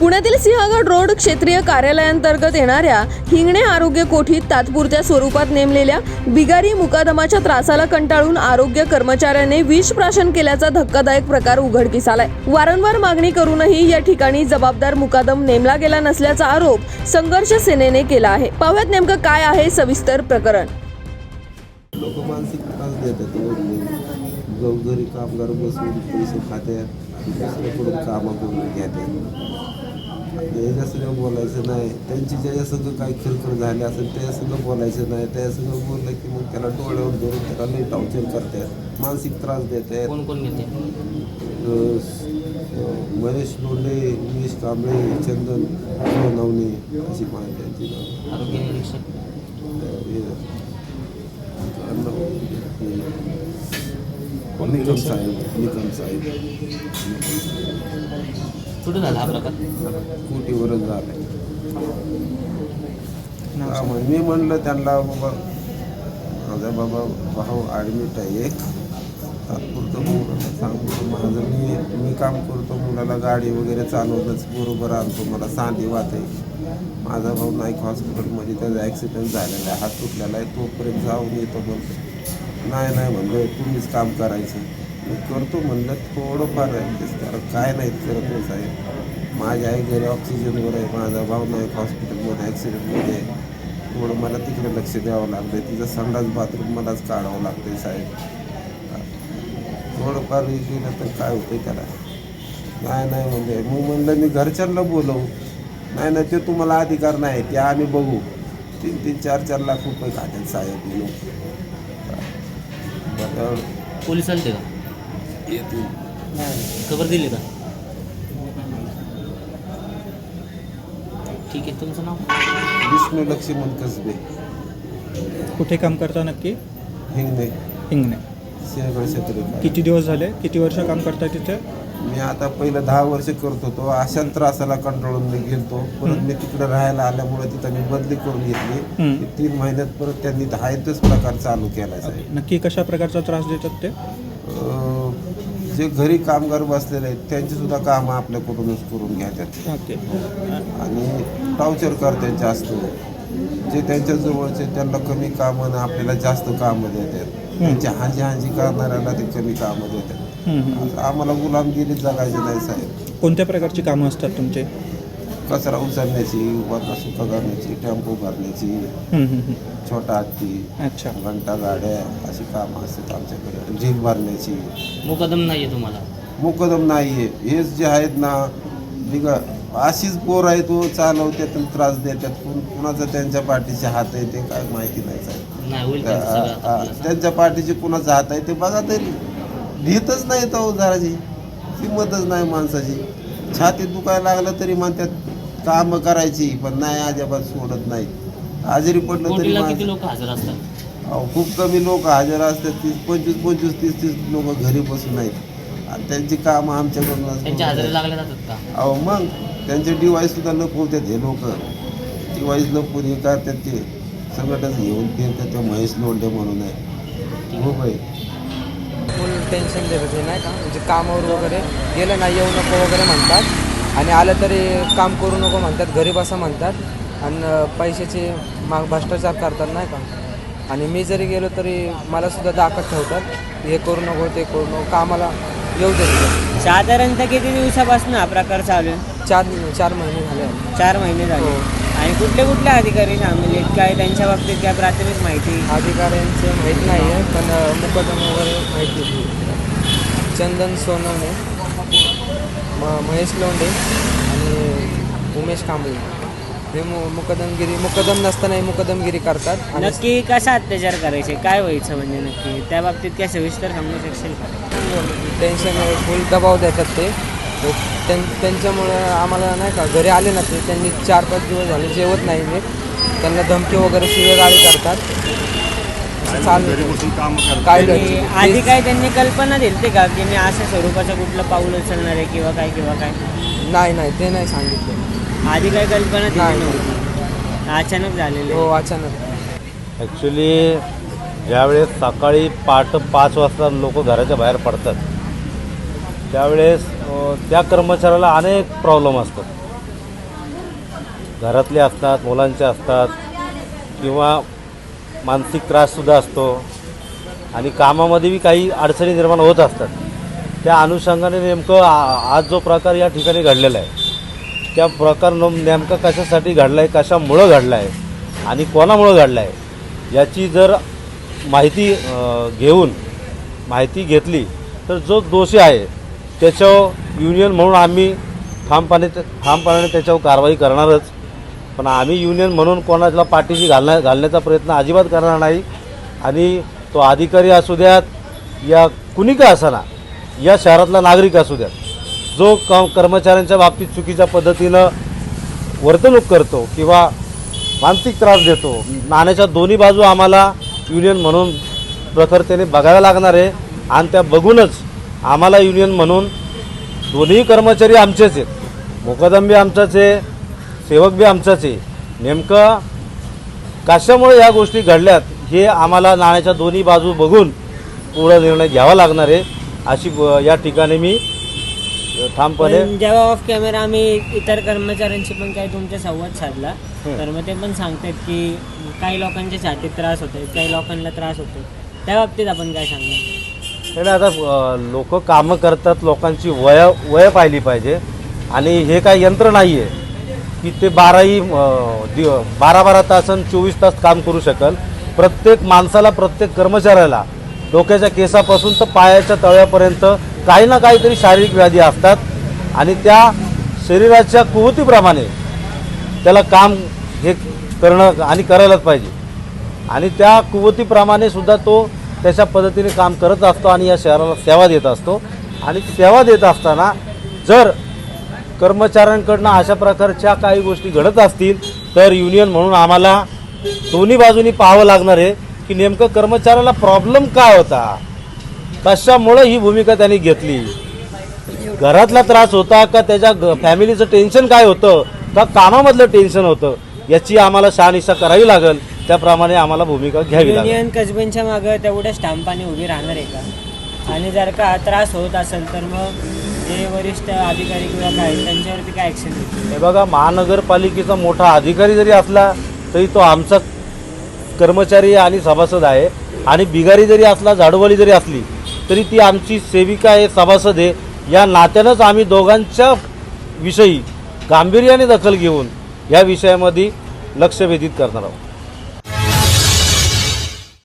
पुण्यातील सिंहगड रोड क्षेत्रीय कार्यालयांतर्गत येणाऱ्या हिंगणे आरोग्य कोठीत तात्पुरत्या स्वरूपात नेमलेल्या बिगारी मुकादमाच्या त्रासाला कंटाळून आरोग्य कर्मचाऱ्याने विष प्राशन केल्याचा धक्कादायक प्रकार उघडकीस आलाय वारंवार मागणी करूनही या ठिकाणी जबाबदार मुकादम नेमला गेला नसल्याचा आरोप संघर्ष सेनेने केला आहे. पाहुयात नेमकं काय आहे सविस्तर प्रकरण. लोक मानसिक त्रास देतात हो. कामगार बसून पैसे खात्यात दुसऱ्याकडून कामं करून घेतात याच्या सगळं बोलायचं नाही. त्यांची ज्याच्या सगळं काही खरखर झाली असेल त्या सगळं बोलायचं नाही. त्या सगळं बोललं की मग त्याला डोळ्यावर धरून त्याला लई टॉर्चर करतात. मानसिक त्रास देतात. कोण घेते? महेश लोंढे उमेश कांबळे चंदन सोनवणे अशी माहिती आहे तिला. आरोग्य निरीक्षक. निकम साहेब निकम साहेब. कुठं झाला हा प्रकार? कुटीवरच झालं मी म्हणलं त्यांना बाबा माझा बाबा भाऊ ॲडमिट आहे. एक तात्पुरतं मुलाला सांगतो. माझं मी मी काम करतो. मुलाला गाडी वगैरे चालवतच बरोबर आणतो. मला सांधी वाहते माझा भाऊ नाईक हॉस्पिटलमध्ये त्याचा ॲक्सिडेंट झालेला आहे. हात तुटलेला आहे. तोपर्यंत जाऊन येतो म्हणतो. नाही नाही म्हणलं तुम्हीच काम करायचं. मी करतो म्हणलं थोडंफार ॲडजस्ट करा. काय नाही करत आहे साहेब. माझ्या आई घरी ऑक्सिजनवर आहे माझा भाऊ नाही हॉस्पिटलमध्ये ॲक्सिडेंटमध्ये आहे. थोडं मला तिकडे लक्ष द्यावं लागतं तिचं संडास बाथरूम मलाच काढावं लागतं साहेब. थोडंफार हे केलं तर काय होतं त्याला? नाही नाही म्हणजे मग म्हणलं मी घरच्यांना बोलवू. नाही नाही ते तुम्हाला अधिकार नाही ते आम्ही बघू. तीन तीन चार चार लाख रुपये खात्यात साहेब पोलीस आलते का? खबर दिली का? ठीक आहे तुमचं नाव? विष्णू लक्ष्मण कसबे. कुठे काम करता नक्की? हिंगणे. हिंगणे. सिंहगड क्षेत्र. किती दिवस झाले? किती वर्ष काम करता तिथे? मी आता पहिलं दहा वर्ष करत होतो. अशा त्रासाला कंटाळून मी गेलतो. परत मी तिकडे राहायला आल्यामुळे तिथं मी बदली करून घेतली. तीन महिन्यात परत त्यांनी हा एकच प्रकार चालू केला साहेब. नक्की कशा प्रकारचा त्रास देतात ते? जे घरी कामगार बसलेले आहेत त्यांची सुद्धा कामं आपल्याकडूनच करून घ्यातात ओके. आणि टॉर्चर करतात जास्त. जे त्यांच्या जवळचे त्यांना कमी कामं आणि आपल्याला जास्त कामं देतात. त्यांच्या हाजी हाजी करणाऱ्याला ते कमी कामं देतात. आम्हाला गुलामगिरीत जगायचं नाही साहेब. कोणत्या प्रकारची कामं असतात तुमचे? कचरा उचलण्याची वाता सुका करण्याची टेम्पो भरण्याची हम्म, हम्म, हम्म. छोटा हत्ती अच्छा. घंटा गाड्या अशी कामं असतात आमच्याकडे. झील भरण्याची. मुकदम नाही आहे तुम्हाला? मुकदम नाही आहे हेच जे आहेत ना निघा. अशीच पोर आहे तो चालवतात आणि त्रास देतात कुण कुणाचा त्यांच्या पाठीचे हात आहे ते काय माहिती नाही साहेब. नाही होईल त्यांचं सगळं आता आ- आपलं. त्यांच्या पाठीचे कुणाचा हात आहे ते बघा तरी भीतच नाही तो जराची किंमतच नाही माणसाची. छातीत दुखायला लागलं तरी म्हणतात कामं करायची पण नाही अजिबात सोडत नाही आजारी पडलं तरी किती लोक हजर असतात? अहो, खूप कमी लोक हजर असतात. तीस पंचवीस पंचवीस तीस तीस लोक घरी बसून आहेत. आणि त्यांची कामं आमच्याकडून त्यांच्या हजेरी लागल्या जातात का? अहो मग त्यांचे डिवाईस सुद्धा लपवतात हे लोक. डिवाईस लपवून हे करतात ते. सगळंच घेऊन फिरतात ते महेश लोंढे म्हणून आहे. हो फुल टेन्शन देत होते नाही का म्हणजे कामावर वगैरे गेलं नाही येऊ नको वगैरे म्हणतात आणि आलं तरी काम करू नको म्हणतात घरी बसा म्हणतात आणि पैशाचे माग भ्रष्टाचार करतात नाही का आणि मी जरी गेलो तरी मला सुद्धा दाखत ठेवतात हे करू नको ते करू नको कामाला येऊ देत. साधारणतः किती दिवसापासून हा प्रकार चालू आहे चार चार महिने झाले. चार महिने झाले हो. आणि कुठले कुठले अधिकारी सामील आहेत? काय त्यांच्या बाबतीत काय प्राथमिक माहिती? अधिकाऱ्यांचं माहीत नाही आहे पण मुकदम वगैरे माहिती आहे चंदन सोनवणे म महेश लोंढे आणि उमेश कांबळे. हे मु मुकदमगिरी मुकदम नसतानाही मुकदमगिरी करतात आणि नक्की कसा अत्याचार करायचे? काय व्हायचं म्हणजे नक्की? त्या बाबतीत काय सविस्तर सांगू शकशील का? टेन्शन फुल दबाव देतात ते. त्यां त्यांच्यामुळं आम्हाला नाही का घरी आले ना ते त्यांनी चार पाच दिवस झाले जेवत नाही मी. त्यांना धमकी वगैरे शिवेगाळी करतात चालू काय आधी काय त्यांनी कल्पना दिली का की मी अशा स्वरूपाचं कुठलं पाऊल उचलणार आहे किंवा काय किंवा काय? नाही नाही ते नाही सांगितलं. आधी काय कल्पना दिली. नव्हती? अचानक झालेले. हो अचानक. ॲक्च्युली ज्यावेळेस सकाळी पहाट पाच वाजता लोक घराच्या बाहेर पडतात त्यावेळेस त्या कर्मचाऱ्याला अनेक प्रॉब्लेम असतात. घरातले असतात मुलांचे असतात किंवा मानसिक त्राससुद्धा असतो. आणि कामामध्ये बी काही अडचणी निर्माण होत असतात. त्या अनुषंगाने नेमकं आ- आज जो प्रकार या ठिकाणी घडलेला आहे त्या प्रकार नम- नेमका कशासाठी घडला आहे कशामुळं घडला आहे आणि कोणामुळं घडला आहे याची जर माहिती घेऊन माहिती घेतली तर जो दोषी आहे त्याच्यावर युनियन म्हणून आम्ही ठामपणे ठामपणाने त्याच्यावर कारवाई करणारच. पण आम्ही युनियन म्हणून कोणाला पाठीशी घालण्या घालण्याचा प्रयत्न अजिबात करणार नाही. आणि तो अधिकारी असू द्यात या कुणी का असाना या शहरातला नागरिक असू द्यात जो क कर्मचाऱ्यांच्या बाबतीत चुकीच्या पद्धतीनं वर्तणूक करतो किंवा मानसिक त्रास देतो नाण्याच्या दोन्ही बाजू आम्हाला युनियन म्हणून प्रखरतेने बघायला लागणार आहे. आणि त्या बघूनच आम्हाला युनियन म्हणून दोन्ही कर्मचारी आमचेच आहेत. मुकदम बी आमचाच आहे सेवक बी आमचाच आहे. नेमकं कशामुळे या गोष्टी घडल्यात हे आम्हाला नाण्याच्या दोन्ही बाजू बघून पुढं निर्णय घ्यावा लागणार आहे अशी या ठिकाणी मी ठामपणे पण जेव्हा ऑफ कॅमेरा आम्ही इतर कर्मचाऱ्यांशी पण काही तुमचा संवाद साधला तर मग ते पण सांगतात की काही लोकांच्या छातीत त्रास होतो काही लोकांना त्रास होतो त्या बाबतीत आपण काय सांगणार? नाही आता लोक कामं करतात लोकांची वय वय पाहिली पाहिजे. आणि हे काय यंत्र नाही आहे की ते बाराही अं, दिव बारा बारा तास आणि चोवीस तास काम करू शकल. प्रत्येक माणसाला प्रत्येक कर्मचाऱ्याला डोक्याच्या केसापासून तर पायाच्या तळ्यापर्यंत काही ना काहीतरी शारीरिक व्याधी असतात. आणि त्या शरीराच्या कुवतीप्रमाणे त्याला काम हे करणं आणि करायलाच पाहिजे. आणि त्या कुवतीप्रमाणे सुद्धा तो तशा पद्धतीने काम करत असतो आणि या शहराला सेवा देत असतो. आणि सेवा देत असताना जर कर्मचाऱ्यांकडनं अशा प्रकारच्या काही गोष्टी घडत असतील तर युनियन म्हणून आम्हाला दोन्ही बाजूनी पाहावं लागणार आहे की नेमकं कर्मचाऱ्याला प्रॉब्लेम काय होता? कशामुळं ही भूमिका त्यांनी घेतली? घरातला त्रास होता का? त्याच्या फॅमिलीचं टेन्शन काय होतं? का कामामधलं टेन्शन होतं? याची आम्हाला शहानिशा करावी लागेल. त्याप्रमाणे आम्हाला भूमिका घ्यावी लागेल. युनियन कसब्यांच्या मागं तेवढ्याच ठामपणे उभी राहणार आहे का? आणि जर का त्रास होत असेल तर मग जे वरिष्ठ अधिकारी किंवा काय त्यांच्यावरती काय ॲक्शन हे बघा महानगरपालिकेचा मोठा अधिकारी जरी असला तरी तो आमचा कर्मचारी आणि सभासद आहे. आणि बिगारी जरी असला झाडूवाली जरी असली तरी ती आमची सेविका आहे सभासद आहे. या नात्यानंच आम्ही दोघांच्या विषयी गांभीर्याने दखल घेऊन या विषयामध्ये लक्ष वेधित करणार आहोत.